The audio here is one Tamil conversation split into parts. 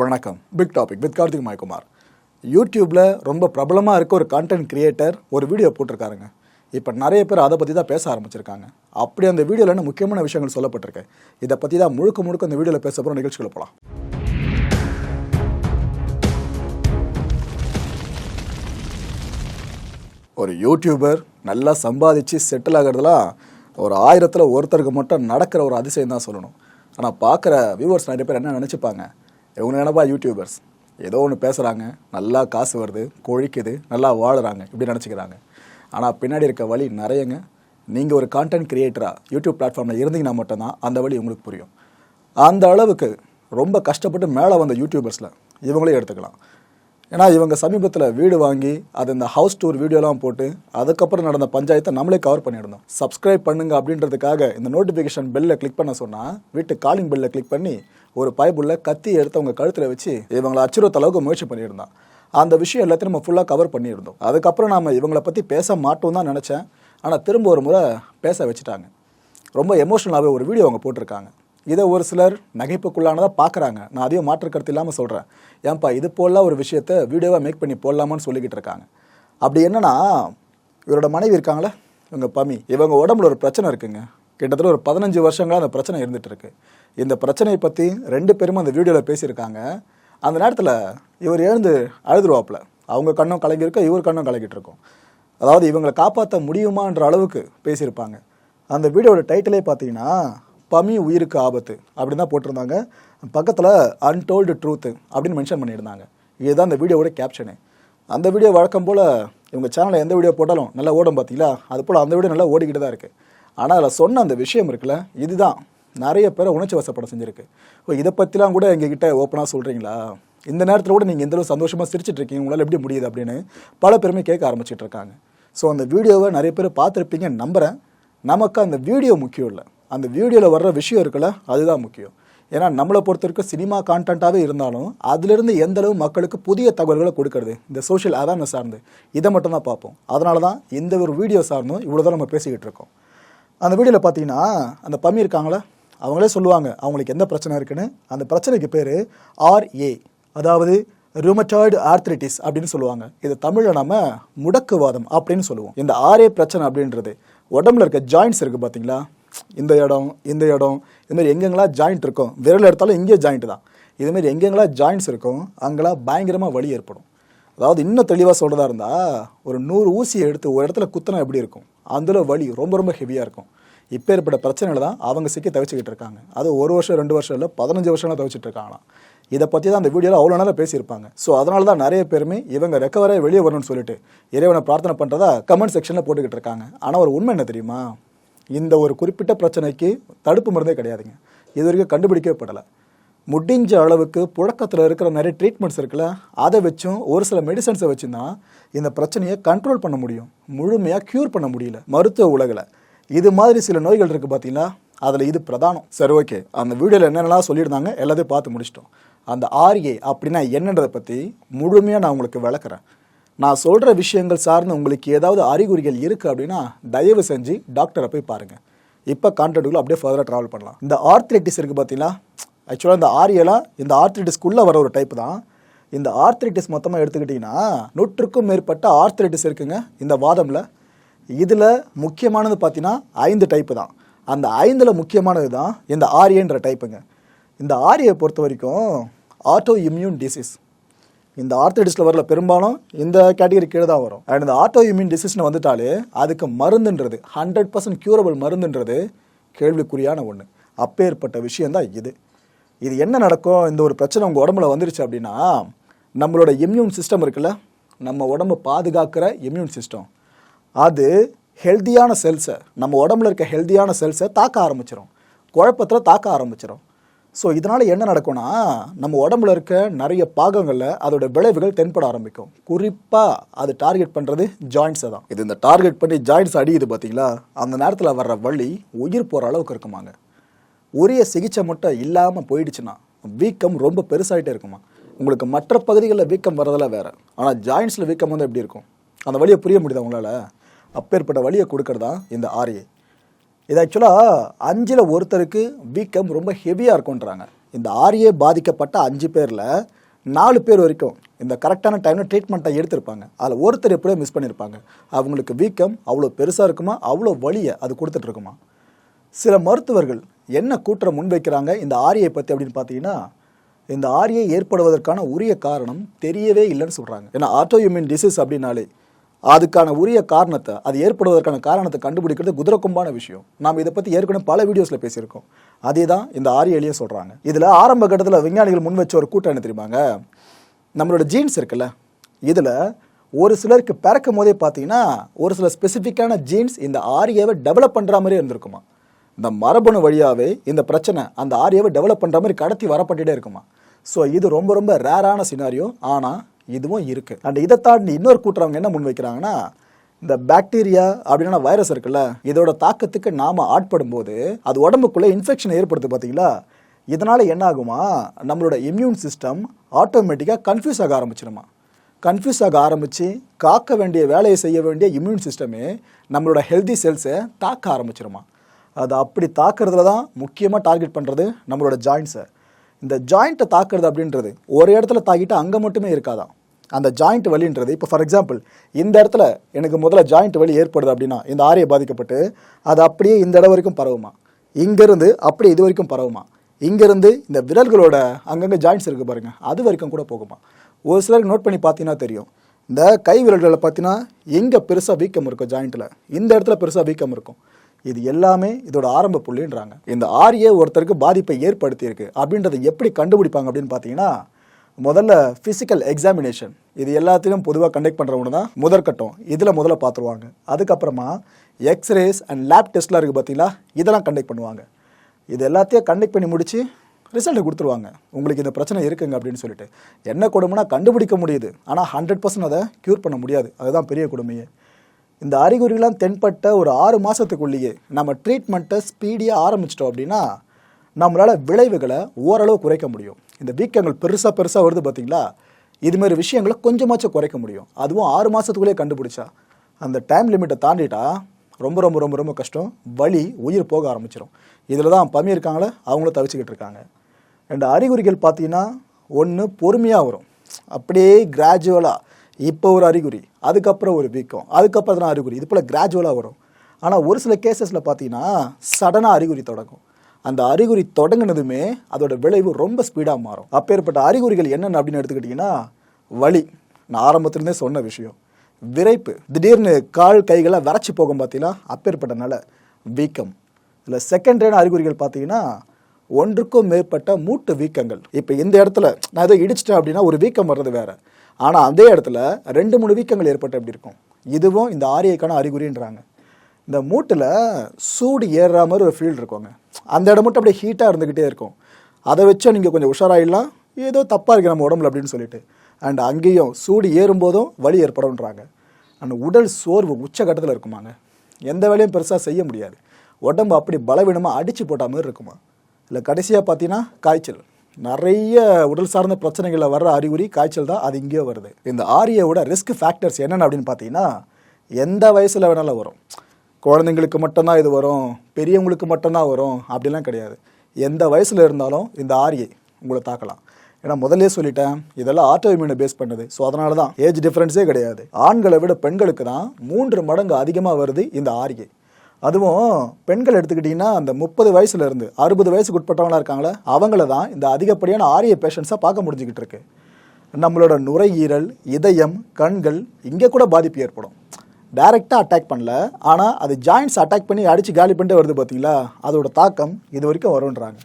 வணக்கம். Big topic with Karthik மாய்குமார். யூடியூப்பில் ரொம்ப பிரபலமாக இருக்க ஒரு கான்டென்ட் கிரியேட்டர் ஒரு வீடியோ போட்டிருக்காருங்க. இப்போ நிறைய பேர் அதை பற்றி தான் பேச ஆரம்பிச்சிருக்காங்க. அப்படி அந்த வீடியோவில் என்ன முக்கியமான விஷயங்கள் சொல்லப்பட்டிருக்கு? இதை பற்றி தான் முழுக்க முழுக்க அந்த வீடியோவில் பேச போகிற நிகழ்ச்சிகளை போகலாம் ஒரு யூடியூபர் நல்லா சம்பாதிச்சு செட்டில் ஆகிறதுலாம் ஒரு ஆயிரத்தில் ஒருத்தருக்கு மட்டும் நடக்கிற ஒரு அதிசயம் தான் சொல்லணும். ஆனால் பார்க்குற வியூவர்ஸ் நிறைய பேர் என்ன நினச்சிப்பாங்க? இவங்க நினைப்பா யூடியூபர்ஸ் ஏதோ ஒன்று பேசுகிறாங்க நல்லா காசு வருது கொழிக்குது நல்லா வாழுறாங்க இப்படி நினச்சிக்கிறாங்க. ஆனால் பின்னாடி இருக்க வழி நிறையங்க. நீங்கள் ஒரு கான்டென்ட் கிரியேட்டராக யூடியூப் பிளாட்ஃபார்மில் இருந்தீங்கன்னா மட்டும்தான் அந்த வழி உங்களுக்கு புரியும். அந்த அளவுக்கு ரொம்ப கஷ்டப்பட்டு மேலே வந்த யூடியூபர்ஸில் இவங்களே எடுத்துக்கலாம். ஏன்னா இவங்க சமீபத்தில் வீடு வாங்கி அது இந்த ஹவுஸ் டூர் வீடியோலாம் போட்டு அதுக்கப்புறம் நடந்த பஞ்சாயத்தை நம்மளே கவர் பண்ணியிருந்தோம். சப்ஸ்கிரைப் பண்ணுங்க அப்படின்றதுக்காக இந்த நோட்டிஃபிகேஷன் பெல்லை கிளிக் பண்ண சொன்னால் வீட்டு காலிங் பெல்லை கிளிக் பண்ணி ஒரு பைபிளில் கத்தி எடுத்து அவங்க கழுத்தில் வச்சு இவங்களை அச்சுறுத்த அளவுக்கு முயற்சி பண்ணியிருந்தான். அந்த விஷயம் எல்லாத்தையும் நம்ம ஃபுல்லாக கவர் பண்ணியிருந்தோம். அதுக்கப்புறம் நாம் இவங்களை பற்றி பேச மாட்டோம் தான் நினச்சேன். ஆனால் திரும்ப ஒரு முறை பேச வச்சுட்டாங்க. ரொம்ப எமோஷனலாகவே ஒரு வீடியோ அவங்க போட்டிருக்காங்க. இதை ஒரு சிலர் நகைப்புக்குள்ளானதாக பார்க்குறாங்க. நான் அதையும் மாற்று கருத்து இல்லாமல் சொல்கிறேன் ஏன்பா இது போல ஒரு விஷயத்த வீடியோவாக மேக் பண்ணி போடலாமான்னு சொல்லிக்கிட்டு இருக்காங்க. அப்படி என்னென்னா இவரோட மனைவி இருக்காங்களே இவங்க பமி. இவங்க உடம்புல ஒரு பிரச்சனை இருக்குங்க. கிட்டத்தட்ட ஒரு பதினஞ்சு வருஷங்களா அந்த பிரச்சனை இருந்துட்டு இருக்கு. இந்த பிரச்சனையை பற்றி ரெண்டு பேரும் அந்த வீடியோவில் பேசியிருக்காங்க. அந்த நேரத்தில் இவர் எழுந்து அழுதுருவாப்பில். அவங்க கண்ணும் கலங்கியிருக்க இவர் கண்ணும் கலங்கிட்டு இருக்கும். அதாவது இவங்களை காப்பாற்ற முடியுமான்ற அளவுக்கு பேசியிருப்பாங்க. அந்த வீடியோட டைட்டிலே பார்த்தீங்கன்னா பமி உயிருக்கு ஆபத்து அப்படின்னு தான் போட்டிருந்தாங்க. பக்கத்தில் அன்டோல்டு ட்ரூத்து அப்படின்னு மென்ஷன் பண்ணியிருந்தாங்க. இதுதான் அந்த வீடியோவோட கேப்ஷனு அந்த வீடியோ வழக்கம் போல் இவங்க சேனலில் எந்த வீடியோ போட்டாலும் நல்லா ஓடும் பார்த்தீங்களா அது போல் அந்த வீடியோ நல்லா ஓடிக்கிட்டு தான் இருக்குது ஆனால் அதில் சொன்ன அந்த விஷயம் இருக்குல்ல இதுதான். நிறைய பேரை உணர்ச்சி வசப்பட செஞ்சுருக்கு. ஓ இதை பற்றிலாம் கூட எங்ககிட்ட ஓப்பனாக சொல்கிறீங்களா இந்த நேரத்தில் கூட நீங்கள் எந்தளவு சந்தோஷமாக சிரிச்சிட்டு இருக்கீங்க? உங்களால் எப்படி முடியுது அப்படின்னு பல பேருமே கேட்க ஆரம்பிச்சிட்டு இருக்காங்க. ஸோ அந்த வீடியோவை நிறைய பேர் பார்த்துருப்பீங்கன்னு நம்புகிறேன் நமக்கு அந்த வீடியோ முக்கியம் இல்லை. அந்த வீடியோவில் வர்ற விஷயம் இருக்குல்ல அதுதான் முக்கியம். ஏன்னா நம்மளை பொறுத்த வரைக்கும் சினிமா கான்டென்ட்டாகவே இருந்தாலும் அதிலிருந்து எந்த அளவு மக்களுக்கு புதிய தகவல்களை கொடுக்கறது இந்த சோஷியல் அவேர்னஸ் சார்ந்து இதை மட்டும் தான் பார்ப்போம். அதனால தான் இந்த ஒரு வீடியோ சார்ந்தும் இவ்வளோ தான் நம்ம பேசிக்கிட்டு இருக்கோம். அந்த வீடியோவில் பார்த்தீங்கன்னா அந்த பம்மி இருக்காங்களே அவங்களே சொல்லுவாங்க அவங்களுக்கு எந்த பிரச்சனை இருக்குன்னு. அந்த பிரச்சனைக்கு பேர் ஆர்ஏ அதாவது ருமட்டாய்டு ஆர்த்ரிட்டிஸ் அப்படின்னு சொல்லுவாங்க. இது தமிழில் நம்ம முடக்குவாதம் அப்படின்னு சொல்லுவோம். இந்த ஆர்ஏ பிரச்சனை அப்படின்றது உடம்புல இருக்க ஜாயின்ட்ஸ் இருக்குது பார்த்தீங்களா? இந்த இடம் இந்த இடம் இது மாதிரி எங்கெங்கெல்லாம் ஜாயிண்ட் இருக்கும் விரல் எடுத்தாலும் இங்கேயே ஜாயிண்ட் தான். இதுமாரி எங்கெங்கெல்லாம் ஜாயின்ட்ஸ் இருக்கும் அங்கெல்லாம் பயங்கரமாக வலி ஏற்படும். அதாவது இன்னும் தெளிவாக சொல்கிறதா இருந்தால் ஒரு நூறு ஊசியை எடுத்து ஒரு இடத்துல குத்தினா எப்படி இருக்கும்? அதில் வலி ரொம்ப ரொம்ப ஹெவியாக இருக்கும். இப்போ ஏற்பட்ட பிரச்சனைகள் தான் அவங்க சிக்கி தவிச்சுக்கிட்டு இருக்காங்க. அது ஒரு வருஷம் ரெண்டு வருஷம் இல்லை பதினஞ்சு வருஷம்லாம் தவிச்சிட்டு இருக்காங்களாம். இதை பற்றி தான் அந்த வீடியோவில் அவ்வளோ நேரம் பேசியிருப்பாங்க. ஸோ அதனால தான் நிறைய பேருமே இவங்க ரெக்கவரே வெளியே வரணும்னு சொல்லிட்டு இறைவனை பிரார்த்தனை பண்ணுறதா கமெண்ட் செக்ஷனில் போட்டுக்கிட்டு இருக்காங்க. ஆனால் ஒரு உண்மை என்ன தெரியுமா? இந்த ஒரு குறிப்பிட்ட பிரச்சனைக்கு தடுப்பு மருந்தே கிடையாதுங்க. இது வரைக்கும் கண்டுபிடிக்கவே படலை. முடிஞ்ச அளவுக்கு புழக்கத்தில் இருக்கிற நிறைய ட்ரீட்மெண்ட்ஸ் இருக்குல்ல அதை வச்சும் ஒரு சில மெடிசன்ஸை வச்சும் தான் இந்த பிரச்சனையை கண்ட்ரோல் பண்ண முடியும். முழுமையாக க்யூர் பண்ண முடியல மருத்துவ உலகில். இது மாதிரி சில நோய்கள் இருக்குது பார்த்தீங்கன்னா அதில் இது பிரதானம். சரி ஓகே. அந்த வீடியோவில் என்னென்னலாம் சொல்லியிருந்தாங்க எல்லாத்தையும் பார்த்து முடிச்சிட்டோம். அந்த ஆர்ஏ அப்படின்னா என்னன்றதை பற்றி முழுமையாக நான் உங்களுக்கு விளக்குறேன். நான் சொல்கிற விஷயங்கள் சார்ந்து உங்களுக்கு ஏதாவது அறிகுறிகள் இருக்குது அப்படின்னா தயவு செஞ்சு டாக்டரை போய் பாருங்கள் இப்போ கான்டாக்டுக்குள்ள அப்படியே ஃபர்தராக ட்ராவல் பண்ணலாம். இந்த ஆர்த்ரைட்டிஸ் இருக்குது பார்த்தீங்களா? ஆக்சுவலாக இந்த ஆரியெல்லாம் இந்த ஆர்த்ரைட்டிஸ்க்குள்ளே வர ஒரு டைப் தான். இந்த ஆர்த்ரைட்டிஸ் மொத்தமாக எடுத்துக்கிட்டிங்கன்னா நூற்றுக்கும் மேற்பட்ட ஆர்த்ரைட்டிஸ் இருக்குங்க இந்த வாதமில். இதில் முக்கியமானது பார்த்தீங்கன்னா ஐந்து டைப்பு தான். அந்த ஐந்தில் முக்கியமானது தான் இந்த ஆரியன்ற டைப்புங்க இந்த ஆரியை பொறுத்த வரைக்கும் ஆட்டோ இம்யூன் டிசீஸ் இந்த ஆர்த்தடிஸில் வரல பெரும்பாலும் இந்த கேட்டகரி கீழே தான் வரும். அண்ட் இந்த ஆட்டோ இம்யூன் டிசீஸ்னு வந்துட்டாலே அதுக்கு மருந்துன்றது ஹண்ட்ரட் பர்சன்ட் க்யூரபிள் மருந்துன்றது கேள்விக்குறியான ஒன்று அப்பேற்பட்ட விஷயந்தான் இது. இது என்ன நடக்கும்? இந்த ஒரு பிரச்சனை உங்கள் உடம்புல வந்துருச்சு அப்படின்னா நம்மளோட இம்யூன் சிஸ்டம் இருக்குல்ல நம்ம உடம்பு பாதுகாக்கிற இம்யூன் சிஸ்டம் அது ஹெல்தியான செல்ஸை நம்ம உடம்புல இருக்க ஹெல்தியான செல்ஸை தாக்க ஆரம்பிச்சிடும் குழப்பத்தில் தாக்க ஆரம்பிச்சிடும் ஸோ இதனால் என்ன நடக்கும்னா நம்ம உடம்புல இருக்க நிறைய பாகங்களில் அதோட விளைவுகள் தென்பட ஆரம்பிக்கும். குறிப்பாக அது டார்கெட் பண்ணுறது ஜாயின்ஸை தான். இது இந்த டார்கெட் பண்ணி ஜாயின்ஸ் அடியுது பார்த்தீங்களா அந்த நேரத்தில் வர்ற வழி உயிர் போகிற அளவுக்கு இருக்குமாங்க. உரிய சிகிச்சை மட்டும் இல்லாமல் போயிடுச்சுன்னா வீக்கம் ரொம்ப பெருசாகிட்டே இருக்குமா? உங்களுக்கு மற்ற பகுதிகளில் வீக்கம் வர்றதெல்லாம் வேறு. ஆனால் ஜாயிண்ட்ஸில் வீக்கம் வந்து எப்படி இருக்கும்? அந்த வழியை புரிய முடியுதா உங்களால்? அப்பேற்பட்ட வழியை கொடுக்கறதா இந்த ஆர்ஏ இது ஆக்சுவலாக அஞ்சில் ஒருத்தருக்கு வீக்கம் ரொம்ப ஹெவியாக இருக்குன்றாங்க இந்த ஆரியே பாதிக்கப்பட்ட அஞ்சு பேரில் நாலு பேர் வரைக்கும் இந்த கரெக்டான டைமில் ட்ரீட்மெண்ட்டை எடுத்திருப்பாங்க. அதில் ஒருத்தர் எப்படியோ மிஸ் பண்ணியிருப்பாங்க அவங்களுக்கு வீக்கம் அவ்வளோ பெருசாக இருக்குமா? அவ்வளோ வழியை அது கொடுத்துட்ருக்குமா சில மருத்துவர்கள் என்ன கூற்றம் முன்வைக்கிறாங்க? இந்த ஆரியை பற்றி அப்படின்னு பார்த்தீங்கன்னா இந்த ஆரியை ஏற்படுவதற்கான உரிய காரணம் தெரியவே இல்லைன்னு சொல்கிறாங்க ஏன்னா ஆட்டோயூமின் டிசீஸ் அப்படின்னாலே அதுக்கான உரிய காரணத்தை அது ஏற்படுவதற்கான காரணத்தை கண்டுபிடிக்கிறது குதிரக்கும்பான விஷயம். நாம் இதை பற்றி ஏற்கனவே பல வீடியோஸில் பேசியிருக்கோம். அதே தான் இந்த ஆரியலையும் சொல்கிறாங்க இதில் ஆரம்ப கட்டத்தில் விஞ்ஞானிகள் முன் வச்ச ஒரு கூட்டம் என்ன தெரியுமாங்க? நம்மளோட ஜீன்ஸ் இருக்குல்ல. இதில் ஒரு சிலருக்கு பிறக்கும் போதே பார்த்தீங்கன்னா ஒரு சில ஸ்பெசிஃபிக்கான ஜீன்ஸ் இந்த ஆரியாவை டெவலப் பண்ணுற மாதிரி இருந்திருக்குமா? இந்த மரபணு வழியாகவே இந்த பிரச்சனை அந்த ஆரியாவை டெவலப் பண்ணுற மாதிரி கடத்தி வரப்பட்டுகிட்டே இருக்குமா? ஸோ இது ரொம்ப ரொம்ப ரேரான சினாரியோ ஆனால் இதுவும் இருக்குது அண்ட் இதை தாண்டி இன்னொரு கூட்டுறவங்க என்ன முன் வைக்கிறாங்கன்னா இந்த பாக்டீரியா அப்படின்னா வைரஸ் இருக்குல்ல இதோட தாக்கத்துக்கு நாம ஆட்படும் போது அது உடம்புக்குள்ள இன்ஃபெக்ஷன் ஏற்படுத்து பார்த்தீங்களா? இதனால என்ன ஆகுமா? நம்மளோட இம்யூன் சிஸ்டம் ஆட்டோமேட்டிக்காக கன்ஃபியூஸ் ஆக ஆரம்பிச்சிருமா? கன்ஃபியூஸ் ஆக ஆரம்பித்து காக்க வேண்டிய வேலையை செய்ய வேண்டிய இம்யூன் சிஸ்டமே நம்மளோட ஹெல்தி செல்ஸை தாக்க ஆரம்பிச்சிருமா? அது அப்படி தாக்குறதுல தான் முக்கியமாக டார்கெட் பண்ணுறது நம்மளோட ஜாயின்ஸை இந்த ஜாயிண்ட்டை தாக்குறது அப்படின்றது ஒரு இடத்துல தாக்கிட்டு அங்கே மட்டுமே இருக்காதான் அந்த ஜாயிண்ட் வலின்றது. இப்போ ஃபார் எக்ஸாம்பிள் இந்த இடத்துல எனக்கு முதல்ல ஜாயிண்ட் வலி ஏற்படுது அப்படின்னா இந்த ஆரியை பாதிக்கப்பட்டு அது அப்படியே இந்த இடம் வரைக்கும் பரவுமா? இங்கேருந்து அப்படியே இது வரைக்கும் பரவுமா? இங்கேருந்து இந்த விரல்களோட அங்கங்கே ஜாயிண்ட்ஸ் இருக்குது பாருங்கள் அது வரைக்கும் கூட போகுமா? ஒரு சிலருக்கு நோட் பண்ணி பார்த்தீங்கன்னா தெரியும். இந்த கை விரல்களை பார்த்தீங்கன்னா எங்கே பெருசாக வீக்கம் இருக்கும் ஜாயிண்ட்டில் இந்த இடத்துல பெருசாக வீக்கம் இருக்கும். இது எல்லாமே இதோட ஆரம்ப புள்ளின்றாங்க. இந்த ஆரியை ஒருத்தருக்கு பாதிப்பை ஏற்படுத்தியிருக்கு அப்படின்றத எப்படி கண்டுபிடிப்பாங்க அப்படின்னு பார்த்தீங்கன்னா முதல்ல ஃபிசிக்கல் எக்ஸாமினேஷன் இது எல்லாத்தையும் பொதுவாக கண்டக்ட் பண்ணுறவங்க தான் முதற்கட்டம். இதில் முதல்ல பார்த்துருவாங்க அதுக்கப்புறமா எக்ஸ்ரேஸ் அண்ட் லேப் டெஸ்ட்லாம் இருக்குது பார்த்தீங்களா இதெல்லாம் கண்டக்ட் பண்ணுவாங்க. இது எல்லாத்தையும் கண்டக்ட் பண்ணி முடித்து ரிசல்ட் கொடுத்துருவாங்க. உங்களுக்கு இந்த பிரச்சனை இருக்குங்க அப்படின்னு சொல்லிட்டு. என்ன கொடுமைனா கண்டுபிடிக்க முடியுது. ஆனால் ஹண்ட்ரட் பர்சன்ட் அதை க்யூர் பண்ண முடியாது. அதுதான் பெரிய கொடுமையே. இந்த அறிகுறிகள்லாம் தென்பட்ட ஒரு ஆறு மாதத்துக்குள்ளேயே நம்ம ட்ரீட்மெண்ட்டை ஸ்பீடியாக ஆரம்பிச்சிட்டோம் அப்படின்னா நம்மளால் விளைவுகளை ஓரளவு குறைக்க முடியும். இந்த வீக்கங்கள் பெருசாக பெருசாக வருது பார்த்தீங்களா இதுமாரி விஷயங்களை கொஞ்சமாச்சும் குறைக்க முடியும். அதுவும் ஆறு மாதத்துக்குள்ளேயே கண்டுபிடிச்சா. அந்த டைம் லிமிட்டை தாண்டிட்டா ரொம்ப ரொம்ப ரொம்ப ரொம்ப கஷ்டம். வலி உயிர் போக ஆரம்பிச்சிடும் இதில் தான் பம்மி இருக்காங்களே அவங்களும் தவிச்சுக்கிட்டு இருக்காங்க. ரெண்டு அறிகுறிகள் பார்த்தீங்கன்னா ஒன்று பொறுமையாக வரும். அப்படியே கிராஜுவலாக இப்போ ஒரு அறிகுறி அதுக்கப்புறம் ஒரு வீக்கம் அதுக்கப்புறம் தான் அறிகுறி. இது போல் கிராஜுவலாக வரும். ஆனால் ஒரு சில கேசஸில் பார்த்தீங்கன்னா சடனாக அறிகுறி தொடங்கும். அந்த அறிகுறி தொடங்கினதுமே அதோட விளைவு ரொம்ப ஸ்பீடாக மாறும். அப்பேற்பட்ட அறிகுறிகள் என்னென்ன அப்படின்னு எடுத்துக்கிட்டிங்கன்னா வலி. நான் ஆரம்பத்துலேருந்தே சொன்ன விஷயம். விரைப்பு. திடீர்னு கால் கைகளை வரைச்சி போகும் பார்த்தீங்கன்னா அப்பேற்பட்டனால வீக்கம். இதில் செகண்டரியான அறிகுறிகள் பார்த்தீங்கன்னா ஒன்றுக்கும் மேற்பட்ட மூட்டு வீக்கங்கள். இப்போ இந்த இடத்துல நான் ஏதோ இடிச்சிட்டேன் அப்படின்னா ஒரு வீக்கம் வர்றது வேற. ஆனால் அதே இடத்துல ரெண்டு மூணு வீக்கங்கள் ஏற்பட்டு எப்படி இருக்கும்? இதுவும் இந்த ஆரியக்கான அறிகுறின்றாங்க. இந்த மூட்டில் சூடு ஏறுற மாதிரி ஒரு ஃபீல் இருக்குங்க. அந்த இடம் மட்டும் அப்படியே ஹீட்டாக இருந்துக்கிட்டே இருக்கும். அதை வச்சு நீங்கள் கொஞ்சம் உஷாராயிடலாம். ஏதோ தப்பாக இருக்குது நம்ம உடம்புல அப்படின்னு சொல்லிட்டு. அண்ட் அங்கேயும் சூடு ஏறும்போதும் வலி ஏற்படும்ன்றாங்க. அந்த உடல் சோர்வு உச்சகட்டத்தில் இருக்குமாங்க. எந்த வேலையும் பெருசாக செய்ய முடியாது. உடம்பு அப்படி பலவீனமாக அடித்து போட்ட மாதிரி இருக்குமா? இல்லை கடைசியாக பார்த்தீங்கன்னா காய்ச்சல். நிறைய உடல் சார்ந்த பிரச்சனைகளில் வர்ற அறிகுறி காய்ச்சல் தான் அது இங்கேயோ வருது. இந்த ஆரியோட ரிஸ்க் ஃபேக்டர்ஸ் என்னென்ன அப்படின்னு பார்த்தீங்கன்னா எந்த வயசில் வேணாலும் வரும். குழந்தைங்களுக்கு மட்டும்தான் இது வரும் பெரியவங்களுக்கு மட்டும்தான் வரும் அப்படிலாம் கிடையாது. எந்த வயசில் இருந்தாலும் இந்த ஆரியை உங்களை தாக்கலாம். ஏன்னா முதல்லே சொல்லிட்டேன் இதெல்லாம் ஆட்டோ இம்யூனை பேஸ் பண்ணுது. ஸோ அதனால தான் ஏஜ் டிஃப்ரென்ஸே கிடையாது. ஆண்களை விட பெண்களுக்கு தான் மூன்று மடங்கு அதிகமாக வருது இந்த ஆரியை. அதுவும் பெண்கள் எடுத்துக்கிட்டிங்கன்னா அந்த முப்பது வயசுல இருந்து அறுபது வயசுக்கு உட்பட்டவங்களாக இருக்காங்களே அவங்கள தான் இந்த அதிகப்படியான ஆரிய பேஷண்ட்ஸாக பார்க்க முடிஞ்சுக்கிட்டு இருக்கு. நம்மளோட நுரையீரல் இதயம் கண்கள் இங்கே கூட பாதிப்பு ஏற்படும். டைரெக்டாக அட்டாக் பண்ணல. ஆனால் அது ஜாயிண்ட்ஸ் அட்டாக் பண்ணி அடித்து காலி பண்ணிட்டு வருது பார்த்தீங்களா அதோட தாக்கம் இது வரைக்கும் வரும்ன்றாங்க.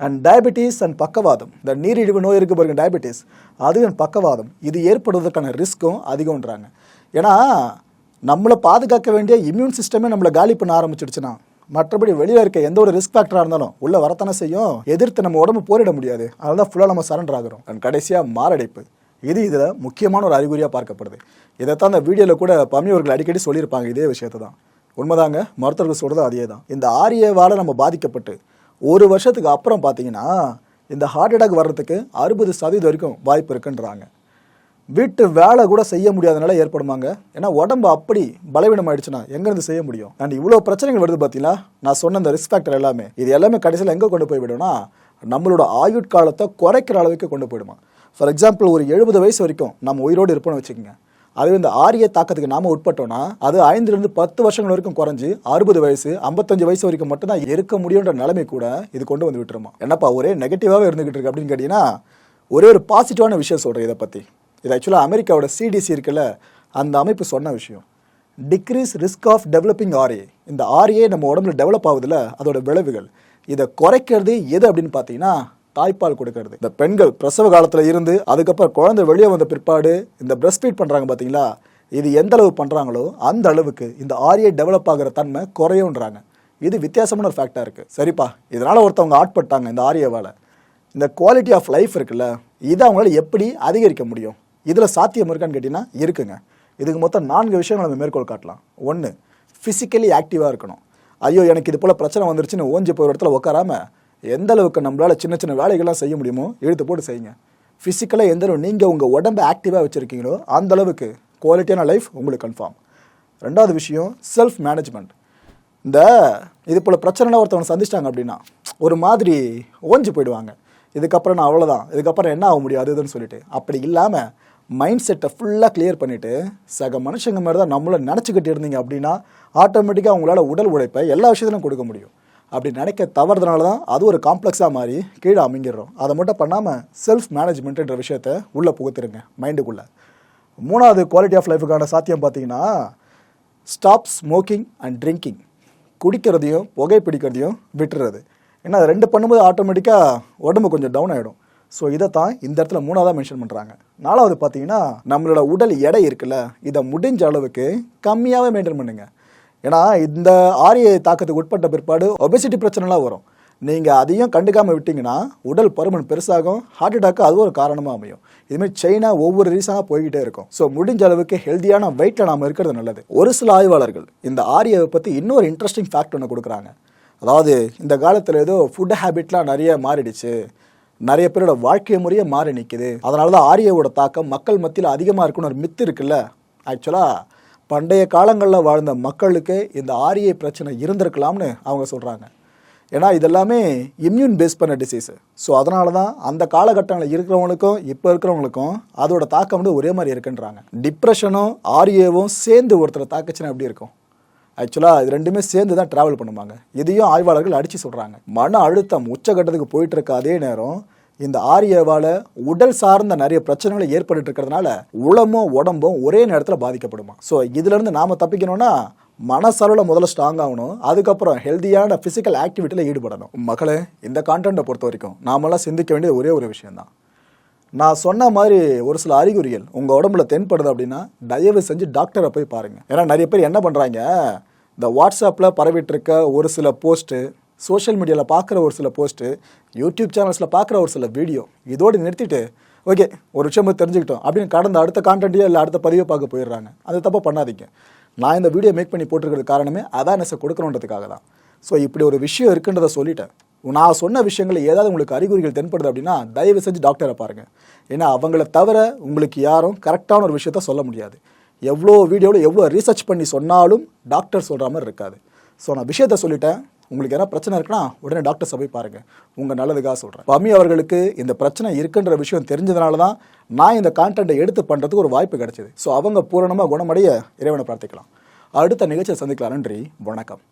அண்ட் டயபெட்டிஸ் அண்ட் பக்கவாதம். இந்த நீரிழிவு நோய் இருக்கு பாருங்க டயபெட்டிஸ் அது அண்ட் பக்கவாதம். இது ஏற்படுவதற்கான ரிஸ்க்கும் அதிகம்ன்றாங்க. ஏன்னா நம்மளை பாதுகாக்க வேண்டிய இம்யூன் சிஸ்டமே நம்மளை காலி பண்ண ஆரம்பிச்சிடுச்சுன்னா மற்றபடி வெளியில் இருக்க எந்த ஒரு ரிஸ்க் ஃபேக்டராக இருந்தாலும் உள்ளே வரத்தானே செய்யும்? எதிர்த்து நம்ம உடம்பு போரிட முடியாது. அதனால தான் ஃபுல்லாக நம்ம சரண்டர் ஆகிறோம். அண்ட் கடைசியாக மாரடைப்பு. இது இதில் முக்கியமான ஒரு அறிகுறியாக பார்க்கப்படுது. இதைத்தான் அந்த வீடியோவில் கூட பம்மியவர்கள் அடிக்கடி சொல்லியிருப்பாங்க இதே விஷயத்தை தான். உண்மைதாங்க மருத்துவர்கள் சொல்கிறது அதே தான். இந்த ஆரியவால் நம்ம பாதிக்கப்பட்டு ஒரு வருஷத்துக்கு அப்புறம் பார்த்தீங்கன்னா இந்த ஹார்ட் அட்டாக் வர்றதுக்கு அறுபது சதவீதம் வரைக்கும் வாய்ப்பு இருக்குன்றாங்க. வீட்டு வேலை கூட செய்ய முடியாதனால ஏற்படுமாங்க? ஏன்னா உடம்பு அப்படி பலவீனம் ஆயிடுச்சுன்னா எங்கேருந்து செய்ய முடியும்? அண்ட் இவ்வளோ பிரச்சனைகள் வருது பார்த்தீங்கன்னா நான் சொன்ன அந்த ரிஸ்க் ஃபேக்டர் எல்லாமே. இது எல்லாமே கடைசியில் எங்கே கொண்டு போய் விடும்னா நம்மளோட ஆயுட்காலத்தை குறைக்கிற அளவுக்கு கொண்டு போயிடுமா? ஃபார் எக்ஸாம்பிள் ஒரு எழுபது வயசு வரைக்கும் நம்ம உயிரோடு இருப்போம்னு வச்சுக்கோங்க. அதுவே இந்த ஆரிய தாக்கத்துக்கு நாம உட்பட்டோம்னா அது ஐந்துலேருந்து பத்து வருஷங்கள் வரைக்கும் குறைஞ்சி அறுபது வயசு ஐம்பத்தஞ்சு வயசு வரைக்கும் மட்டும்தான் இருக்க முடியுன்ற நிலைமை கூட இது கொண்டு வந்து விட்டுருமா? என்னப்பா ஒரே நெகட்டிவாகவே இருந்துகிட்டு இருக்கு அப்படின்னு கேட்டிங்கன்னா ஒரே ஒரு பாசிட்டிவான விஷயம் சொல்கிறேன் இதை பற்றி இது ஆக்சுவலாக அமெரிக்காவோட சிடிசி இருக்குல்ல அந்த அமைப்பு சொன்ன விஷயம். Decrease risk of developing RA இந்த ஆர்ஏ நம்ம உடம்புல டெவலப் ஆகுதுல அதோட விளைவுகள். இதை குறைக்கிறது எது அப்படின்னு பார்த்தீங்கன்னா தாய்ப்பால் கொடுக்கறது. இந்த பெண்கள் பிரசவ காலத்தில் இருந்து அதுக்கப்புறம் குழந்தை வெளியே வந்த பிற்பாடு இந்த பிரஸ்ட் ஃபீட் பண்ணுறாங்க பார்த்தீங்களா இது எந்த அளவு பண்ணுறாங்களோ அந்த அளவுக்கு இந்த ஆரியை டெவலப் ஆகிற தன்மை குறையுன்றாங்க இது வித்தியாசமான ஒரு ஃபேக்டாக இருக்குது சரிப்பா இதனால் ஒருத்தவங்க ஆட்பட்டாங்க இந்த ஆர்ஏவால் இந்த குவாலிட்டி ஆஃப் லைஃப் இருக்குல்ல இதை அவங்களால எப்படி அதிகரிக்க முடியும்? இதில் சாத்தியம் இருக்கான்னு கேட்டிங்கன்னா இருக்குங்க. இதுக்கு மொத்தம் நான்கு விஷயங்கள் நம்ம மேற்கோள் காட்டலாம். ஒன்று ஃபிசிக்கலி ஆக்டிவாக இருக்கணும். ஐயோ எனக்கு இது போல் பிரச்சனை வந்துருச்சுன்னு ஓஞ்சி போகிற இடத்துல உட்காராமல் எந்த அளவுக்கு நம்மளால் சின்ன சின்ன வேலைகள்லாம் செய்ய முடியுமோ இழுத்து போட்டு செய்யுங்க. ஃபிசிக்கலாக எந்த அளவு நீங்கள் உங்கள் உடம்பை ஆக்டிவாக வச்சுருக்கீங்களோ அந்த அளவுக்கு குவாலிட்டியான லைஃப் உங்களுக்கு கன்ஃபார்ம் ரெண்டாவது விஷயம் செல்ஃப் மேனேஜ்மெண்ட் இந்த இது போல் பிரச்சனைலாம் ஒருத்தவங்க சந்திச்சிட்டாங்க அப்படின்னா ஒரு மாதிரி ஓஞ்சி போயிடுவாங்க. இதுக்கப்புறம் நான் அவ்வளோதான் இதுக்கப்புறம் என்ன ஆக முடியும்? அது இதுன்னு சொல்லிட்டு. அப்படி இல்லாமல் மைண்ட் செட்டை ஃபுல்லாக கிளியர் பண்ணிவிட்டு சக மனுஷங்க மாதிரி தான் நம்மளும் நினச்சிக்கிட்டு இருந்தீங்க அப்படின்னா ஆட்டோமேட்டிக்காக உங்களால் உடல் உழைப்பை எல்லா விஷயத்திலும் கொடுக்க முடியும். அப்படி நினைக்க தவறுதனால தான் அது ஒரு காம்ப்ளெக்ஸாக மாறி கீழே அமைங்கிடுறோம் அதை மட்டும் பண்ணாமல் செல்ஃப் மேனேஜ்மெண்ட்டுன்ற விஷயத்த உள்ளே புகுத்துருங்க மைண்டுக்குள்ளே மூணாவது குவாலிட்டி ஆஃப் லைஃபுக்கான சாத்தியம் பார்த்தீங்கன்னா ஸ்டாப் ஸ்மோக்கிங் அண்ட் ட்ரிங்கிங் குடிக்கிறதையும் புகை பிடிக்கிறதையும் விட்டுறது. ஏன்னா அது ரெண்டு பண்ணும்போது ஆட்டோமேட்டிக்காக உடம்பு கொஞ்சம் டவுன் ஆகிடும் ஸோ இதை தான் இந்த இடத்துல மூணாவதாக மென்ஷன் பண்ணுறாங்க நாலாவது பார்த்தீங்கன்னா நம்மளோட உடல் எடை இருக்குல்ல இதை முடிஞ்ச அளவுக்கு கம்மியாகவே மெயின்டைன் பண்ணுங்கள் ஏன்னா இந்த ஆரிய தாக்கத்துக்கு உட்பட்ட பிற்பாடு ஒபெசிட்டி பிரச்சனைலாம் வரும். நீங்கள் அதையும் கண்டுக்காமல் விட்டீங்கன்னா உடல் பருமன் பெருசாகும் ஹார்ட் அட்டாக்கு அது ஒரு காரணமாக அமையும். இதுமாதிரி சைனா ஒவ்வொரு ரீசனாக போய்கிட்டே இருக்கும். ஸோ முடிஞ்ச அளவுக்கு ஹெல்த்தியான வெயிட்டில் நாம் இருக்கிறது நல்லது. ஒரு சில ஆய்வாளர்கள் இந்த ஆரியை பற்றி இன்னொரு இன்ட்ரெஸ்டிங் ஃபேக்ட் ஒன்று கொடுக்குறாங்க. அதாவது இந்த காலத்தில் ஏதோ ஃபுட் ஹேபிட்லாம் நிறைய மாறிடுச்சு. நிறைய பேரோட வாழ்க்கை முறையே மாறி நிற்குது அதனால தான் ஆரியாவோட தாக்கம் மக்கள் மத்தியில் அதிகமாக இருக்குன்னு ஒரு மித்து இருக்குல்ல. ஆக்சுவலாக பண்டைய காலங்களில் வாழ்ந்த மக்களுக்கு இந்த ஆரிய பிரச்சனை இருந்திருக்கலாம்னு அவங்க சொல்கிறாங்க ஏன்னா இதெல்லாமே இம்யூன் பேஸ் பண்ண டிசீஸு ஸோ அதனால தான் அந்த காலகட்டங்களில் இருக்கிறவங்களுக்கும் இப்போ இருக்கிறவங்களுக்கும் அதோட தாக்கம் வந்து ஒரே மாதிரி இருக்குன்றாங்க. டிப்ரெஷனும் ஆரியவும் சேர்ந்து ஒருத்தரை தாக்குச்சுன்னா எப்படி இருக்கும்? ஆக்சுவலாக இது ரெண்டுமே சேர்ந்து தான் ட்ராவல் பண்ணுவாங்க இதையும் ஆய்வாளர்கள் அடித்து சொல்கிறாங்க மன அழுத்தம் உச்சகட்டத்துக்கு போயிட்டு இருக்க அதே நேரம் இந்த ஆரியவால் உடல் சார்ந்த நிறைய பிரச்சனைகள் ஏற்பட்டு இருக்கிறதுனால உளமும் உடம்பும் ஒரே நேரத்தில் பாதிக்கப்படுமா? ஸோ இதுலேருந்து நாம் தப்பிக்கணும்னா மனசளவில் முதல்ல ஸ்ட்ராங் ஆகணும். அதுக்கப்புறம் ஹெல்த்தியான ஃபிசிக்கல் ஆக்டிவிட்டியில் ஈடுபடணும். மகளே இந்த கான்டென்ட்டை பொறுத்த வரைக்கும் நாமெல்லாம் சிந்திக்க வேண்டியது ஒரே ஒரு விஷயம்தான். நான் சொன்ன மாதிரி ஒரு சில அறிகுறிகள் உங்கள் உடம்புல தென்படுது அப்படின்னா தயவு செஞ்சு டாக்டரை போய் பாருங்கள் ஏன்னா நிறைய பேர் என்ன பண்ணுறாங்க இந்த வாட்ஸ்அப்பில் பரவிட்டு இருக்க ஒரு சில போஸ்ட்டு சோஷியல் மீடியாவில் பார்க்குற ஒரு சில போஸ்ட்டு யூடியூப் சேனல்ஸில் பார்க்குற ஒரு சில வீடியோ இதோடு நிறுத்திட்டு ஓகே ஒரு விஷயம் தெரிஞ்சுக்கிட்டோம் அப்படின்னு கடந்த அடுத்த கான்டென்ட்டையோ இல்லை அடுத்த பதிவை பார்க்க போயிடுறாங்க. அது தப்பாக பண்ணாதீங்க. நான் இந்த வீடியோ மேக் பண்ணி போட்டிருக்கிறது காரணமே அவேர்னஸை கொடுக்கணுன்றதுக்காக தான். ஸோ இப்படி ஒரு விஷயம் இருக்குன்றதை சொல்லிட்டேன். நான் சொன்ன விஷயங்கள் ஏதாவது உங்களுக்கு அறிகுறிகள் தென்படுது அப்படின்னா தயவு செஞ்சு டாக்டரை பாருங்கள் ஏன்னா அவங்கள தவிர உங்களுக்கு யாரும் கரெக்டான ஒரு விஷயத்த சொல்ல முடியாது. எவ்வளோ வீடியோவில் எவ்வளோ ரீசர்ச் பண்ணி சொன்னாலும் டாக்டர் சொல்கிற மாதிரி இருக்காது. ஸோ நான் விஷயத்த சொல்லிட்டேன். உங்களுக்கு எதனா பிரச்சனை இருக்குன்னா உடனே டாக்டர் போய் பாருங்கள் உங்கள் நல்லதுக்காக சொல்கிறேன் பமி அவர்களுக்கு இந்த பிரச்சனை இருக்குன்ற விஷயம் தெரிஞ்சதுனால தான் நான் இந்த கான்டென்ட்டை எடுத்து பண்ணுறதுக்கு ஒரு வாய்ப்பு கிடைச்சிது. ஸோ அவங்க பூரணமாக குணமடைய இறைவனை பிரார்த்திக்கலாம். அடுத்த நிகழ்ச்சியை சந்திக்கலாம். நன்றி. வணக்கம்.